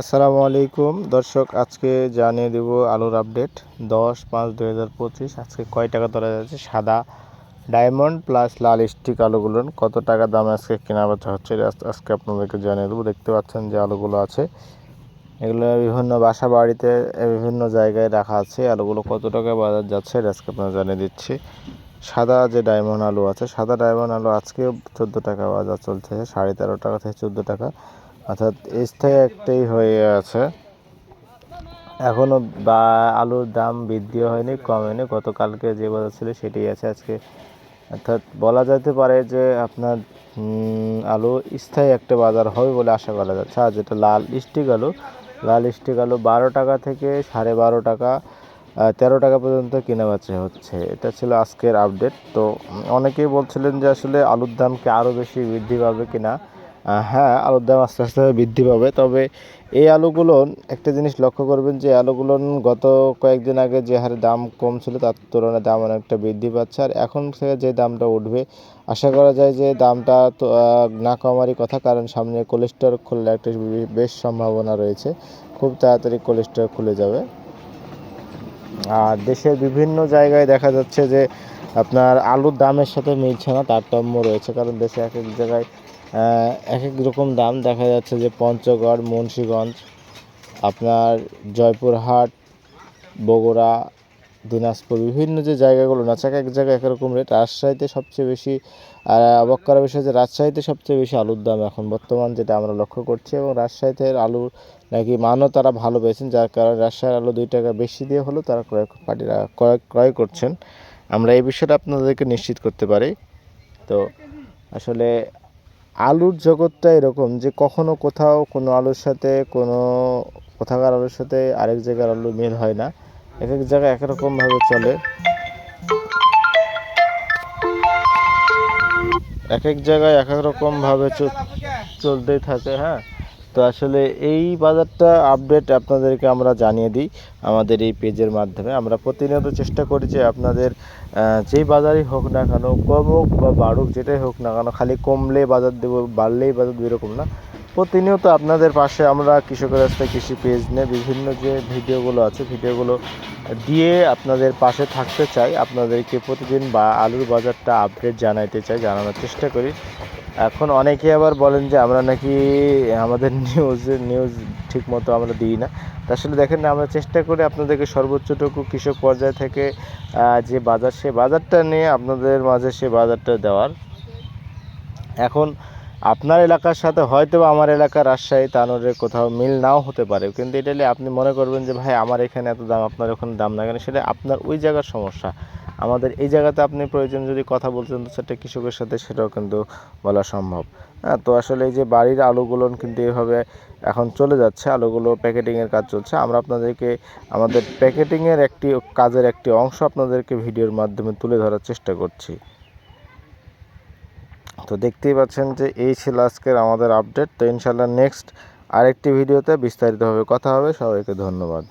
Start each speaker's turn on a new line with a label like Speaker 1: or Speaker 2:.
Speaker 1: আসসালামু আলাইকুম। দর্শক, আজকে জানিয়ে দেব আলুর আপডেট। দশ পাঁচ দুই হাজার পঁচিশ, আজকে কয় টাকা ধরা যাচ্ছে? সাদা। ডায়মন্ড প্লাস লাল স্টিক আলুগুলোর কত টাকা দামে আজকে কেনা বেচা হচ্ছে? আজকে আপনাদেরকে জানিয়ে দেবো। দেখতে পাচ্ছেন যে আলুগুলো আছে। এগুলো বিভিন্ন বাসা বাড়িতে বিভিন্ন জায়গায় রাখা আছে। আলুগুলো কত টাকা বাজার যাচ্ছে আজকে আপনার জানিয়ে দিচ্ছি। সাদা যে ডায়মন্ড আলু আছে, সাদা ডায়মন্ড আলু আজকে চোদ্দ টাকা বাজার চলছে। সাড়ে তেরো টাকা থেকে চোদ্দ টাকা। অর্থাৎ স্থায়ী একটাই হয়ে আছে। এখনও বা আলুর দাম বৃদ্ধিও হয়নি কমেনি গতকালকে যে বাজার ছিল সেটাই আছে আজকে। অর্থাৎ বলা যেতে পারে যে আপনার আলু স্থায়ী একটা বাজার হবে বলে আশা করা যাচ্ছে। আর যেটা লাল স্টিক আলু, লাল স্টিক আলু বারো টাকা থেকে সাড়ে বারো টাকা তেরো টাকা পর্যন্ত কেনা বেচা হচ্ছে। এটা ছিল আজকের আপডেট তো অনেকেই বলছিলেন যে আসলে আলুর দাম কি আরও বেশি বৃদ্ধি পাবে কিনা? হ্যাঁ আলুর দাম আস্তে আস্তে বৃদ্ধি পাবে। তবে এই আলুগুলো, একটা জিনিস লক্ষ্য করবেন যে, আলুগুলো গত কয়েকদিন আগে যে হারে দাম কম ছিল, তার তুলনায় দাম অনেকটা বৃদ্ধি পাচ্ছে। আর এখন থেকে যে দামটা উঠবে, আশা করা যায় যে, দামটা তো না কমারই কথা, কারণ সামনে কোলেস্টোর খুললে একটা বেশ সম্ভাবনা রয়েছে। খুব তাড়াতাড়ি কোলেস্টোর খুলে যাবে। আর দেশের বিভিন্ন জায়গায় দেখা যাচ্ছে যে, আপনার আলুর দামের সাথে মিলছে না, তারতম্য রয়েছে, কারণ দেশে এক এক জায়গায় এক এক রকম দাম দেখা যাচ্ছে যে পঞ্চগড়, মুন্সীগঞ্জ, আপনার জয়পুরহাট, বগুড়া, দিনাজপুর, বিভিন্ন যে জায়গাগুলো আছে এক এক জায়গায় একরকম রেট রাজশাহীতে সবচেয়ে বেশি, আর অবাক করার বিষয় যে রাজশাহীতে সবচেয়ে বেশি আলুর দাম এখন বর্তমান, যেটা আমরা লক্ষ্য করছি। এবং রাজশাহীতে আলু নাকি মানও তারা ভালো পেয়েছেন, যার কারণে রাজশাহীর আলু দুই টাকা বেশি দিয়ে হলেও তারা ক্রয় পার্টিরা ক্রয় ক্রয় করছেন। আমরা এই বিষয়টা আপনাদেরকে নিশ্চিত করতে পারি। তো আসলে আলুর জগৎটা এরকম যে কখনো কোথাও কোনো আলুর সাথে, কোনো কোথাকার আলুর সাথে আরেক জায়গার আলু মিল হয় না। এক এক জায়গায় এক রকমভাবে চলে। এক এক জায়গায় এক এক রকমভাবে চলতেই থাকে হ্যাঁ? তো আসলে এই বাজারটা আপডেট আপনাদেরকে আমরা জানিয়ে দিই আমাদের এই পেজের মাধ্যমে। আমরা প্রতিনিয়ত চেষ্টা করি যে আপনাদের যেই বাজারই হোক না কেন, কমুক বা বাড়ুক, যেটাই হোক না কেন, খালি কমলে বাজার দেবো, বাড়লেই বাজার দেবো এরকম না। প্রতিনিয়ত আপনাদের পাশে আমরা কৃষকের রাস্তা কৃষি পেজ নিয়ে বিভিন্ন যে ভিডিওগুলো আছে, ভিডিওগুলো দিয়ে আপনাদের পাশে থাকতে চাই। আপনাদেরকে প্রতিদিন বা আলুর বাজারটা আপডেট জানাইতে চাই, জানানোর চেষ্টা করি। এখন অনেকে আবার বলেন যে আমরা নাকি আমাদের নিউজ নিউজ ঠিক মতো আমরা দিই না। আসলে দেখেন না আমরা চেষ্টা করি আপনাদেরকে সর্বোচ্চটুকু কৃষক পর্যায় থেকে যে বাজার, সে বাজারটা নিয়ে আপনাদের মাঝে সে বাজারটা দেওয়ার। এখন আপনার এলাকার সাথে হয়তো বা আমার এলাকা রাজশাহী তানোরের কোথাও মিল নাও হতে পারে। কিন্তু এটা আপনি মনে করবেন যে, ভাই, আমার এখানে এত দাম, আপনার ওখানে দাম না কেন? সেটা আপনার ওই জায়গার সমস্যা। আমাদের এই জায়গাতে আপনি প্রয়োজন যদি কথা বলছেন, তো সেটা কৃষকের সাথে সেটাও কিন্তু বলা সম্ভব। হ্যাঁ তো আসলে এই যে বাড়ির আলুগুলো কিন্তু এভাবে এখন চলে যাচ্ছে, আলুগুলো প্যাকেটিংয়ের কাজ চলছে। আমরা আপনাদেরকে, আমাদের প্যাকেটিংয়ের একটি কাজের একটি অংশ আপনাদেরকে ভিডিওর মাধ্যমে তুলে ধরার চেষ্টা করছি। তো দেখতেই পাচ্ছেন যে এই ছিল আজকের আমাদের আপডেট তো ইনশাল্লাহ নেক্সট আরেকটি ভিডিওতে বিস্তারিতভাবে কথা হবে। সবাইকে ধন্যবাদ।